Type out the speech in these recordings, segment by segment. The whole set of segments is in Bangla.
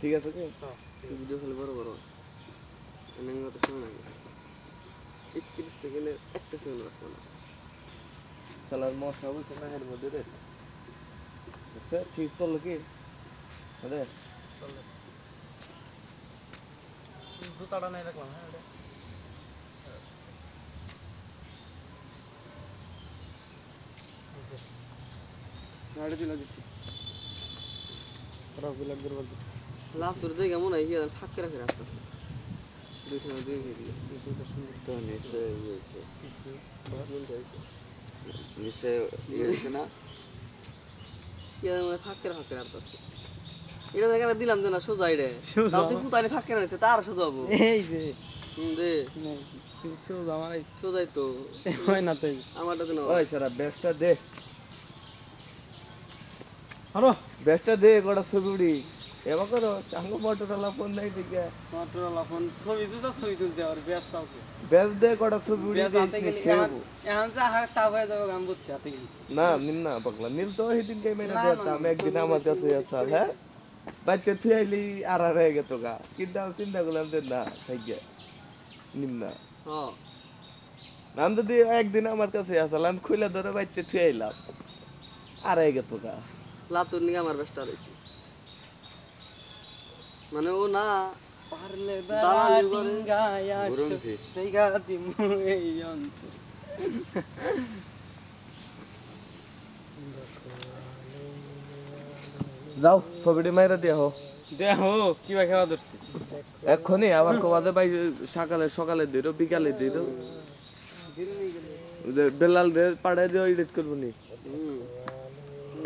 ঠিক আছে কি? ভিডিও খালি বড় বড়। এনে কত সময় লাগে একত্রিশ সেকেন্ডে একটা সেকেন্ড রাখব না। শালার মশা বলছে না এর মধ্যে রে। আচ্ছা ঠিক চলল কি? আরে। জুতাটা নাই রাখলাম হ্যাঁ। গাড়ি দিলা দিছি। লাভ তোর দেখে মনে হয় দুইটা দুই নিচে ইয়ে হয়েছে। নিচে। ইয়ে হয়েছে না? কি মানে ফাঁকে ফাঁকে রাখতেছে এটা দেখে দিলাম যে না সোজা এটা। তাও তুই কুতানি ফাঁকে রাখছে তার সোজা হব। এই যে। দে। আমার এই সোজাই তো। হয় না তাই। আমারটা তো না। ওই সারা বেস্টটা দে। আরও বেস্টটা দে গোটা ছবি উড়ি। করো চাঙ্গ ফোন নাই দিকে। ফোন ছবি ছবি ব্যাস দে ছবি এখন যা হাত তাপ হয়ে যাবে বুঝছি না নিন না পাগলা নীল তো সেদিন কে মেরে একদিন আমার কাছে আসার হ্যাঁ? বাচ্চা থুই আইলি আর আর হয়ে গেত গা। কিন্তু আমি চিন্তা করলাম যে না থাকি নিম না। আমি যদি একদিন আমার কাছে আসলাম খুলে ধরে বাচ্চা থুই আইলাম। আর হয়ে গেত গা। লাতুর নিয়ে আমার ব্যস্ত রয়েছে মানে ও না পারলে দালালি করে। গায়া যাও ছবিটি মাইরা দিয়া হো দেখো কি বা খেলা ধরছি? এক্ষুনি আবার কবাদে ভাই সকালে সকালে দিল বিকালে দিল বেলাল রে পাড়ায় দিয়ে এডিট করব নি?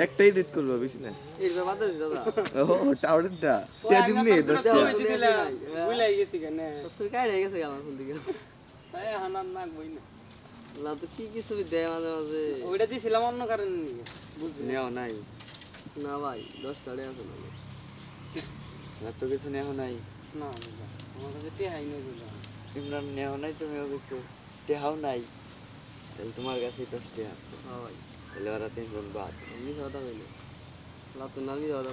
একটা এডিট করব বেশি না। ও টাওয়ারটা তে দিন নি দশ দাও। ছবি দিলে বুলাই গেছি কেন? তোর ছবি গেছে আমার ফোন নাক বই না তো কি কি ছবি দেয় মাঝে মাঝে? ওইটা দিছিলাম অন্য কারণে নিয়ে। বুঝলি? নেও নাই। না ভাই দশটা ডে আছে না তো কিছু নেও নাই। না আমার কাছে টেহাই নেই ইমরান নেও নাই তুমিও কিছু। টেহাও নাই। তাহলে তোমার কাছে দশটি আছে। হ্যাঁ ভাই তাহলে ওরা তিনজন বাদ আমি কথা হইলে লাতুর নামি দাদা